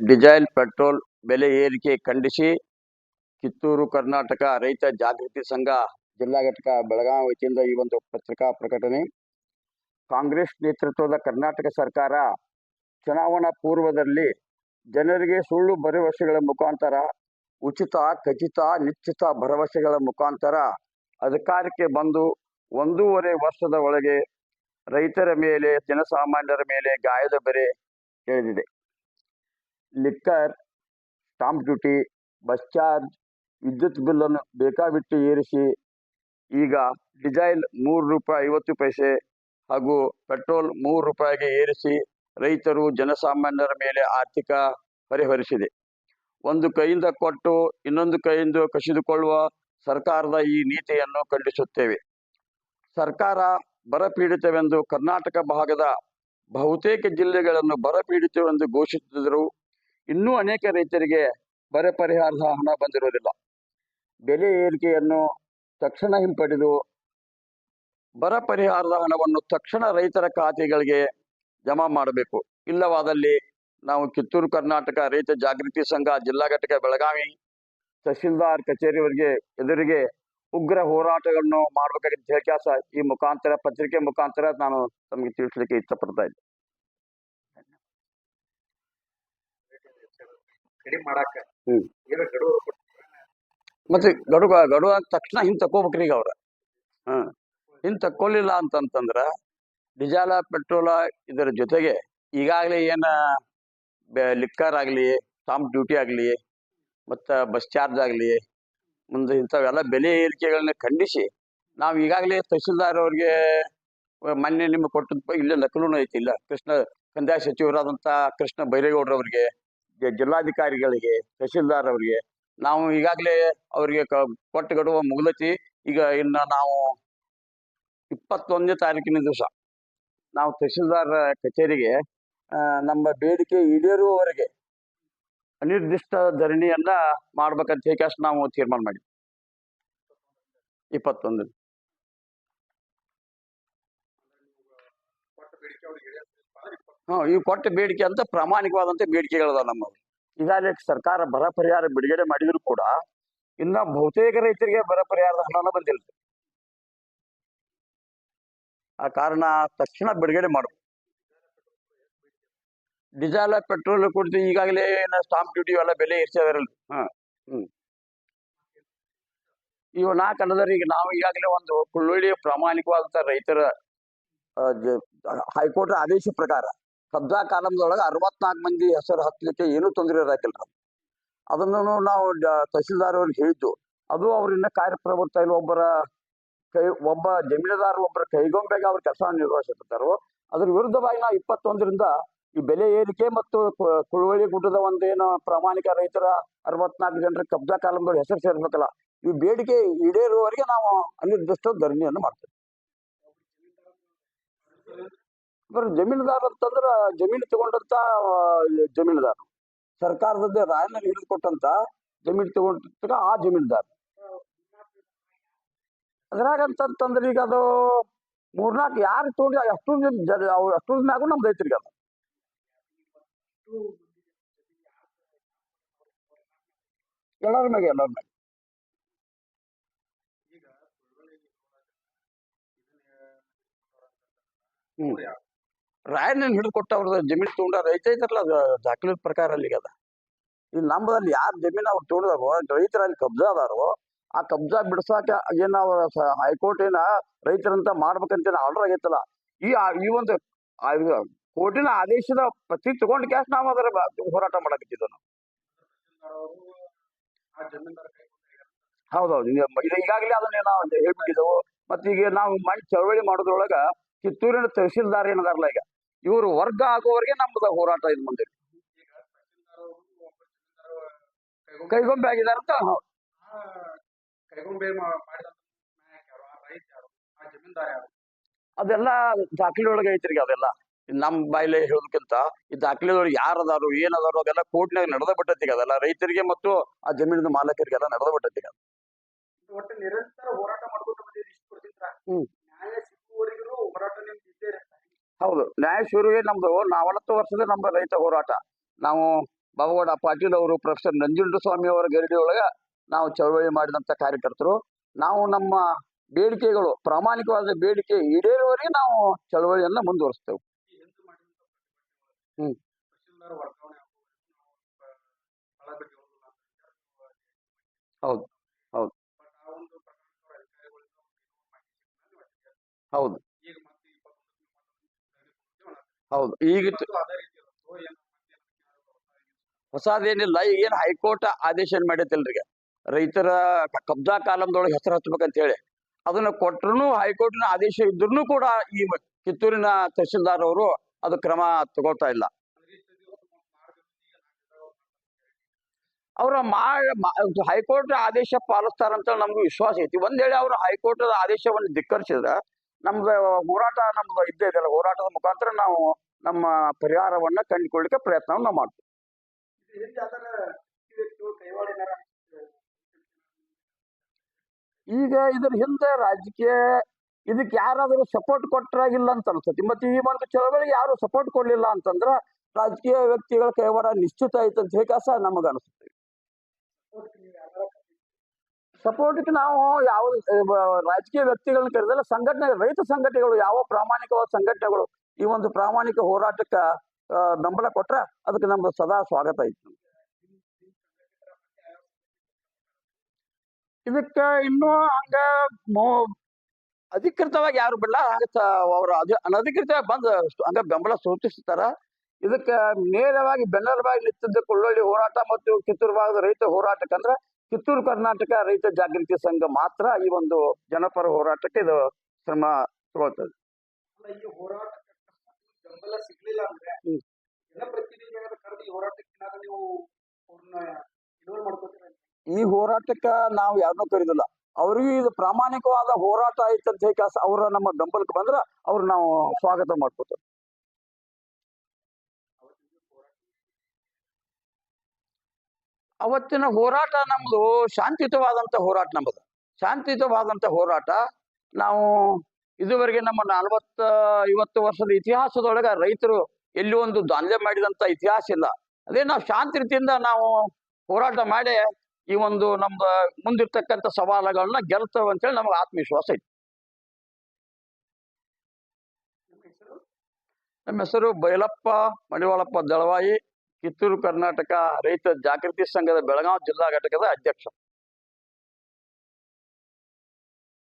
Diesel, petrol ಬೆಲೆ ಏರಿಕೆ ಖಂಡಿಸಿ ಕಿತ್ತೂರು, ಕರ್ನಾಟಕ ರೈತ ಜಾಗೃತಿ ಸಂಘ ಜಿಲ್ಲಾ ಘಟಕ ಬೆಳಗಾವಿ ವತಿಯಿಂದ ಈ ಒಂದು ಪತ್ರಿಕಾ ಪ್ರಕಟಣೆ. ಕಾಂಗ್ರೆಸ್ ನೇತೃತ್ವದ ಕರ್ನಾಟಕ ಸರ್ಕಾರ ಚುನಾವಣಾ ಪೂರ್ವದಲ್ಲಿ ಜನರಿಗೆ ಸುಳ್ಳು ಭರವಸೆಗಳ ಮುಖಾಂತರ, ಉಚಿತ, ಖಚಿತ, ನಿಶ್ಚಿತ ಭರವಸೆಗಳ ಮುಖಾಂತರ ಅಧಿಕಾರಕ್ಕೆ ಬಂದು ಒಂದೂವರೆ ವರ್ಷದ ಒಳಗೆ ರೈತರ ಮೇಲೆ, ಜನಸಾಮಾನ್ಯರ ಮೇಲೆ ಗಾಯದ ಬೆರೆ ಎಳೆದಿದೆ. Liquor, stamp duty, bus charge, ವಿದ್ಯುತ್ ಬಿಲ್ಲನ್ನು ಬೇಕಾಬಿಟ್ಟು ಏರಿಸಿ, ಈಗ ಡಿಸೈಲ್ ಮೂರು ರೂಪಾಯಿ ಐವತ್ತು ಪೈಸೆ ಹಾಗೂ ಪೆಟ್ರೋಲ್ ಮೂರು ರೂಪಾಯಿಗೆ ಏರಿಸಿ ರೈತರು ಜನಸಾಮಾನ್ಯರ ಮೇಲೆ ಆರ್ಥಿಕ ಪರಿಹರಿಸಿದೆ. ಹೊರಿಸಿದೆ ಒಂದು ಕೈಯಿಂದ ಕೊಟ್ಟು ಇನ್ನೊಂದು ಕೈಯಿಂದ ಕಸಿದುಕೊಳ್ಳುವ ಸರ್ಕಾರದ ಈ ನೀತಿಯನ್ನು ಖಂಡಿಸುತ್ತೇವೆ. ಸರ್ಕಾರ ಬರಪೀಡಿತವೆಂದು ಕರ್ನಾಟಕ ಭಾಗದ ಬಹುತೇಕ ಜಿಲ್ಲೆಗಳನ್ನು ಬರಪೀಡಿತವೆಂದು ಘೋಷಿಸಿದರೂ ಇನ್ನೂ ಅನೇಕ ರೈತರಿಗೆ ಬರ ಪರಿಹಾರದ ಹಣ ಬಂದಿರುವುದಿಲ್ಲ ಬೆಲೆ ಏರಿಕೆಯನ್ನು ತಕ್ಷಣ ಹಿಂಪಡೆದು ಬರ ಪರಿಹಾರದ ಹಣವನ್ನು ತಕ್ಷಣ ರೈತರ ಖಾತೆಗಳಿಗೆ ಜಮಾ ಮಾಡಬೇಕು. ಇಲ್ಲವಾದಲ್ಲಿ ನಾವು ಕಿತ್ತೂರು ಕರ್ನಾಟಕ ರೈತ ಜಾಗೃತಿ ಸಂಘ, ಜಿಲ್ಲಾ ಘಟಕ ಬೆಳಗಾವಿ ತಹಶೀಲ್ದಾರ್ ಕಚೇರಿಯವರಿಗೆ ಎದುರಿಗೆ ಉಗ್ರ ಹೋರಾಟಗಳನ್ನು ಮಾಡಬೇಕಾಗಿದ್ದ ಹೇಳಕ್ಯಾಸ ಈ ಮುಖಾಂತರ, ಪತ್ರಿಕೆ ಮುಖಾಂತರ ನಾನು ತಮಗೆ ತಿಳಿಸ್ಲಿಕ್ಕೆ ಇಷ್ಟಪಡ್ತಾ ಇದ್ದೆ. ಕಡಿಮೆ ಮಾಡಾಕ ಹ್ಮ್. ಏನೋ ಗಡುವು ಕೊಟ್ಟು ಮತ್ತೆ ಗಡುವ ಅಂದ ತಕ್ಷಣ ಹಿಂದ್ ತಕೋಬೇಕ್ರಿ ಈಗ ಅವ್ರ. ಹ್ಮ್ ಹಿಂದ್ ತಕ್ಕೊಲಿಲ್ಲ ಅಂತಂತಂದ್ರ ಡಿಜಾಲ ಪೆಟ್ರೋಲ ಇದರ ಜೊತೆಗೆ ಈಗಾಗಲೇ ಏನ ಲಿಕ್ಕರ್ ಆಗ್ಲಿ ಸ್ಟಾಂಪ್ ಡ್ಯೂಟಿ ಆಗ್ಲಿ ಮತ್ತ ಬಸ್ ಚಾರ್ಜ್ ಆಗ್ಲಿ ಮುಂದೆ ಇಂಥವೆಲ್ಲ ಬೆಲೆ ಏರಿಕೆಗಳನ್ನ ಖಂಡಿಸಿ ನಾವು ಈಗಾಗಲೇ ತಹಶೀಲ್ದಾರ್ ಅವ್ರಿಗೆ ಮೊನ್ನೆ ನಿಮ್ಗೆ ಕೊಟ್ಟದ ಇಲ್ಲೇ ನಕಲೂ ಐತಿ ಇಲ್ಲ. ಕೃಷ್ಣ ಕಂದಾಯ ಸಚಿವರಾದಂಥ ಕೃಷ್ಣ ಬೈರೇಗೌಡ್ರವ್ರಿಗೆ ಜಿಲ್ಲಾಧಿಕಾರಿಗಳಿಗೆ, ತಹಶೀಲ್ದಾರ್ ಅವರಿಗೆ, ನಾವು ಈಗಾಗಲೇ ಅವರಿಗೆ ಕೊಟ್ಟು ಕೊಟ್ಟ ಗಡುವು ಮುಗ್ದೈತಿ ಈಗ ಇನ್ನು ನಾವು ಇಪ್ಪತ್ತೊಂದನೇ ತಾರೀಕಿನ ದಿವಸ ನಾವು ತಹಶೀಲ್ದಾರ್ ಕಚೇರಿಗೆ ನಮ್ಮ ಬೇಡಿಕೆ ಈಡೇರುವವರೆಗೆ ಅನಿರ್ದಿಷ್ಟ ಧರಣಿಯನ್ನ ಮಾಡ್ಬೇಕಂತ ಹೇಳಿ ನಾವು ತೀರ್ಮಾನ ಮಾಡಿದ್ವಿ. ಇಪ್ಪತ್ತೊಂದು ಕೊಟ್ಟ ಬೇಡಿಕೆ ಅವ್ರಿಗೆ ಹ್ಮ್ ಇವು ಕೊಟ್ಟ ಬೇಡಿಕೆ ಅಂತ ಪ್ರಾಮಾಣಿಕವಾದಂತ ಬೇಡಿಕೆಗಳದಾವ ನಮ್ಮ ಈಗಾಗಲೇ ಸರ್ಕಾರ ಬರ ಪರಿಹಾರ ಬಿಡುಗಡೆ ಮಾಡಿದ್ರು ಕೂಡ ಇನ್ನ ಬಹುತೇಕ ರೈತರಿಗೆ ಬರ ಪರಿಹಾರದ ಹಣನ ಬಂದಿಲ್ಲ. ಆ ಕಾರಣ ತಕ್ಷಣ ಬಿಡುಗಡೆ ಮಾಡು. ಡೀಸೆಲ್, ಪೆಟ್ರೋಲ್ ಕೊಡ್ತೀವಿ ಈಗಾಗಲೇ ಸ್ಟಾಂಪ್ ಡ್ಯೂಟಿ ಎಲ್ಲ ಬೆಲೆ ಏರಿಸಿದಾರಲ್ಲ ಹಾ, ಹ್ಮ್. ಇವು ನಾ ಕಂಡದ್ರೆ ಈಗ ನಾವು ಈಗಾಗಲೇ ಒಂದು ಕುಳ್ಳುಳ್ಳಿ ಪ್ರಾಮಾಣಿಕವಾದಂತ ರೈತರ ಹೈಕೋರ್ಟ್ ಆದೇಶ ಪ್ರಕಾರ ಕಬ್ಜಾ ಕಾಲಂದೊಳಗೆ ಅರವತ್ನಾಲ್ಕು ಮಂದಿ ಹೆಸರು ಹತ್ತಲಿಕ್ಕೆ ಏನೂ ತೊಂದರೆ ಇರಾಕಿಲ್ಲ ಅದನ್ನು ನಾವು ತಹಸೀಲ್ದಾರ್ ಅವ್ರಿಗೆ ಹೇಳಿದ್ದು. ಅದು ಅವ್ರಿನ್ನ ಕಾರ್ಯಪ್ರವೃತ್ತ ಇಲ್ಲ, ಒಬ್ಬರ ಕೈ, ಒಬ್ಬ ಜಮೀನದಾರ ಒಬ್ಬರ ಕೈಗೊಂಬೆಗೆ ಅವ್ರ ಕೆಲಸ ನಿರ್ವಹಿಸುತ್ತಾರೋ ಅದ್ರ ವಿರುದ್ಧವಾಗಿ ನಾವು ಇಪ್ಪತ್ತೊಂದರಿಂದ ಈ ಬೆಲೆ ಏರಿಕೆ ಮತ್ತು ಕುಳುವಳಿ ಗುಡ್ಡದ ಒಂದೇನು ಪ್ರಾಮಾಣಿಕ ರೈತರ ಅರವತ್ನಾಲ್ಕು ಜನರ ಕಬ್ಜಾ ಕಾಲಂದೊಳಗೆ ಹೆಸರು ಸೇರ್ಬೇಕಲ್ಲ, ಈ ಬೇಡಿಕೆ ಈಡೇರುವವರೆಗೆ ನಾವು ಅನಿರ್ದಿಷ್ಟ ಧರಣಿಯನ್ನು ಮಾಡ್ತೇವೆ. ಬರೀ ಜಮೀನ್ದಾರ ಅಂತಂದ್ರ ಜಮೀನು ತಗೊಂಡಂತ ಜಮೀನ್ದಾರ. ಸರ್ಕಾರದ ರಾಯನಲ್ಲಿ ಹಿಡಿದು ಕೊಟ್ಟಂತ ಜಮೀನು ತಗೊಂಡ ಆ ಜಮೀನ್ದಾರ. ಅದ್ರಾಗ ಅಂತಂತಂದ್ರೆ ಈಗ ಅದು ಮೂರ್ನಾಲ್ಕು ಯಾರು ತಗೊಂಡು ಅಷ್ಟು ಅಷ್ಟು ಮ್ಯಾಗು ನಮ್ದು ಐತ್ರಿ ಈಗ ಅದು. ಎಲ್ಲರ ಮ್ಯಾಗ ಎಲ್ಲರ ಮ್ಯಾಗ. ಹ್ಮ್. ರಾಯನಲ್ಲಿ ಹಿಡಿದು ಕೊಟ್ಟ ಅವ್ರದ್ದು ಜಮೀನು ತಗೊಂಡ ರೈತ ಐತಾರಲ್ಲ ಅದು ದಾಖಲೆ ಪ್ರಕಾರ ಅಲ್ಲಿಗೆ ಅದ. ನಮ್ಮದಲ್ಲಿ ಯಾರು ಜಮೀನು ಅವ್ರು ತೊಗೊಂಡಾರೋ ರೈತರ ಅಲ್ಲಿ ಕಬ್ಜಾ ಅದಾರೋ, ಆ ಕಬ್ಜಾ ಬಿಡ್ಸಾಕ ಏನ ಹೈಕೋರ್ಟ್ ಏನ ರೈತರಂತ ಮಾಡ್ಬೇಕಂತ ಆರ್ಡರ್ ಆಗೈತಲ್ಲ, ಈ ಈ ಒಂದು ಕೋರ್ಟಿನ ಆದೇಶದ ಪ್ರತಿ ತಗೊಂಡ್ ಕ್ಯಾಶ್ ನಾವು ಅದರ ಹೋರಾಟ ಕೈ ಹೌದೌದು ಈಗಾಗಲೇ ಅದನ್ನ ನಾವು ಹೇಳ್ಬಿಟ್ಟಿದ್ದೆವು. ಮತ್ತೀಗ ನಾವು ಮಣ್ಣು ಚಳವಳಿ ಮಾಡೋದ್ರೊಳಗ ಕಿತ್ತೂರಿನ ತಹಶೀಲ್ದಾರ್ ಏನದಾರಲ್ಲ ಈಗ. ಇವರು ವರ್ಗ ಆಗುವವರೆಗೆ ನಮ್ಮದ ಹೋರಾಟ ಇದು ಮುಂದೆ. ಕೈಗೊಂಬೆ ಆಗಿದ್ದಾರೆ ಅಂತ ಅದೆಲ್ಲ ದಾಖಲೆ ಒಳಗೆ ಐತ್ರಿ ಅದೆಲ್ಲ. ನಮ್ಮ ನಮ್ ಬಾಯಿಲೆ ಹೇಳೋದಕ್ಕಿಂತ ಈ ದಾಖಲೆ ಒಳಗೆ ಯಾರು ಅದಾರು ಏನ್ ಅದಾರು ಅದೆಲ್ಲ ಕೋರ್ಟ್ನಾಗ ನಡೆದ ಬಿಟ್ಟೈತಿ ಈಗ ಅದೆಲ್ಲ. ರೈತರಿಗೆ ಮತ್ತು ಆ ಜಮೀನಿನ ಮಾಲಕರಿಗೆಲ್ಲ ನಡೆದ ಬಿಟ್ಟೈತಿ ಈಗ ನಿರಂತರ ಹೋರಾಟ ಮಾಡ್ಕೊಂಡು ಬಂದಿರಿ ಇಷ್ಟು ವರ್ಷದಿಂದ. ಹ್ಮ್. ಹೌದು. ನ್ಯಾಯ ಶುರುವೇ ನಮ್ದು. ನಾವತ್ತು ವರ್ಷದ ನಮ್ದು ರೈತ ಹೋರಾಟ. ನಾವು ಬಾಬುಗೌಡ ಪಾಟೀಲ್ ಅವರು ಪ್ರೊಫೆಸರ್ ನಂಜುಂಡಸ್ವಾಮಿ ಅವರ ಗರಡಿ ಒಳಗ ನಾವು ಚಳವಳಿ ಮಾಡಿದಂಥ ಕಾರ್ಯಕರ್ತರು. ನಾವು ನಮ್ಮ ಬೇಡಿಕೆಗಳು, ಪ್ರಾಮಾಣಿಕವಾದ ಬೇಡಿಕೆ ಈಡೇರುವವರೆಗೆ ನಾವು ಚಳವಳಿಯನ್ನ ಮುಂದುವರಿಸ್ತೇವೆ. ಹ್ಞೂ ಹೌದು. ಹೌದು. ಹ್ಮ್. ಹೌದು. ಈಗ ಹೊಸದೇನಿಲ್ಲ ಈಗ ಏನು ಹೈಕೋರ್ಟ್ ಆದೇಶ ಏನ್ ಮಾಡೈತಿಲ್ರಿ ರೈತರ ಕಬ್ಜಾ ಕಾಲಂದೊಳಗೆ ಹೆಸರು ಹಚ್ಬೇಕಂತ ಹೇಳಿ ಅದನ್ನ ಕೊಟ್ರು ಹೈಕೋರ್ಟ್ನ ಆದೇಶ ಇದ್ರು ಕೂಡ ಈ ಕಿತ್ತೂರಿನ ತಹಶೀಲ್ದಾರ್ ಅವರು ಅದು ಕ್ರಮ ತಗೋತಾ ಇಲ್ಲ. ಅವರ ಮಾ ಹೈಕೋರ್ಟ್ ಆದೇಶ ಪಾಲಿಸ್ತಾರಂತ ನಮ್ಗೆ ವಿಶ್ವಾಸ ಐತಿ. ಒಂದ್ ಹೇಳಿ ಅವರು ಹೈಕೋರ್ಟ್ ಆದೇಶವನ್ನು ಧಿಕ್ಕರಿಸಿದ್ರೆ ನಮ್ದು ಹೋರಾಟ ನಮ್ದು ಇದ್ದೇ ಇದೆಯಲ್ಲ, ಹೋರಾಟದ ಮುಖಾಂತರ ನಾವು ನಮ್ಮ ಪರಿಹಾರವನ್ನ ಕಂಡುಕೊಳ್ಳಿಕ್ಕೆ ಪ್ರಯತ್ನವನ್ನ ಮಾಡ್ತೀವಿ. ಈಗ ಇದ್ರ ಹಿಂದೆ ರಾಜಕೀಯ ಇದಕ್ಕೆ ಯಾರಾದರೂ ಸಪೋರ್ಟ್ ಕೊಟ್ಟರಾಗಿಲ್ಲ ಅಂತ ಅನ್ಸುತ್ತೆ. ಮತ್ತೆ ಈ ಒಂದು ಚಳವಳಿಗೆ ಯಾರು ಸಪೋರ್ಟ್ ಕೊಡ್ಲಿಲ್ಲ ಅಂತಂದ್ರ ರಾಜಕೀಯ ವ್ಯಕ್ತಿಗಳ ಕೈವಾಡ ನಿಶ್ಚಿತ ಐತಂತ ಅಂತ ಹೇಳಿ ನಮಗೆ ಅನಿಸುತ್ತೆ ಸಪೋರ್ಟ್ಗೆ ನಾವು ಯಾವ ರಾಜಕೀಯ ವ್ಯಕ್ತಿಗಳನ್ನ ಕರೆದಲ್ಲ ಸಂಘಟನೆ, ರೈತ ಸಂಘಟನೆಗಳು ಯಾವ ಪ್ರಾಮಾಣಿಕವಾದ ಸಂಘಟನೆಗಳು ಈ ಒಂದು ಪ್ರಾಮಾಣಿಕ ಹೋರಾಟಕ್ಕೆ ಬೆಂಬಲ ಕೊಟ್ರೆ ಅದಕ್ಕೆ ನಮ್ದು ಸದಾ ಸ್ವಾಗತ ಐತಿ. ಇದಕ್ಕೆ ಇನ್ನೂ ಹಂಗ ಅಧಿಕೃತವಾಗಿ ಯಾರು ಬಿಡಲ್ಲ ಅವ್ರ ಅನಧಿಕೃತವಾಗಿ ಬಂದು ಹಂಗ ಬೆಂಬಲ ಸೂಚಿಸ್ತಾರ. ಇದಕ್ಕೆ ನೇರವಾಗಿ ಬೆನ್ನರವಾಗಿ ನಿಂತಿದ್ದ ಕೊಳ್ಳೊಳ್ಳಿ ಹೋರಾಟ ಮತ್ತು ಕಿತ್ತೂರು ಭಾಗದ ರೈತ ಹೋರಾಟಕ್ಕಂದ್ರೆ ಕಿತ್ತೂರು ಕರ್ನಾಟಕ ರೈತ ಜಾಗೃತಿ ಸಂಘ ಮಾತ್ರ ಈ ಒಂದು ಜನಪರ ಹೋರಾಟಕ್ಕೆ ಇದು ಶ್ರಮ ತಗೊಳ್ತದೆ. ಈ ಹೋರಾಟಕ್ಕೆ ನೀವು ಯಾರನ್ನೂ ಕರೀದಿಲ್ಲ. ಅವ್ರಿಗೆ ಇದು ಪ್ರಾಮಾಣಿಕವಾದ ಹೋರಾಟ ಐತೆ ಅಂತ ಹೇಳಿ ಅವರ ಅವ್ರ ನಮ್ಮ ಬೆಂಬಲಕ್ಕೆ ಬಂದ್ರೆ ಅವ್ರು ನಾವು ಸ್ವಾಗತ ಮಾಡ್ಕೋತೇವೆ. ಅವತ್ತಿನ ಹೋರಾಟ ನಮ್ಮದು ಶಾಂತಿಯುತವಾದಂಥ ಹೋರಾಟ ನಮ್ಮದು ಶಾಂತಿಯುತವಾದಂಥ ಹೋರಾಟ. ನಾವು ಇದುವರೆಗೆ ನಮ್ಮ ನಲವತ್ತ ಐವತ್ತು ವರ್ಷದ ಇತಿಹಾಸದೊಳಗ ರೈತರು ಎಲ್ಲಿ ಒಂದು ದಾಂಧಲೆ ಮಾಡಿದಂತ ಇತಿಹಾಸ ಇಲ್ಲ. ಅದೇ ನಾವು ಶಾಂತಿ ರೀತಿಯಿಂದ ನಾವು ಹೋರಾಟ ಮಾಡಿ ಈ ಒಂದು ನಮ್ದು ಮುಂದಿರ್ತಕ್ಕಂಥ ಸವಾಲುಗಳನ್ನ ಗೆಲ್ತೇವೆ ಅಂತೇಳಿ ನಮಗೆ ಆತ್ಮವಿಶ್ವಾಸ ಐತಿ. ನಿಮ್ಮ ಹೆಸರು? ನಮ್ಮ ಹೆಸರು ಬೈಲಪ್ಪ ಮಡಿವಾಳಪ್ಪ ದಳವಾಯಿ. ಕಿತ್ತೂರು ಕರ್ನಾಟಕ ರೈತ ಜಾಗೃತಿ ಸಂಘದ ಬೆಳಗಾವಿ ಜಿಲ್ಲಾ ಘಟಕದ ಅಧ್ಯಕ್ಷ.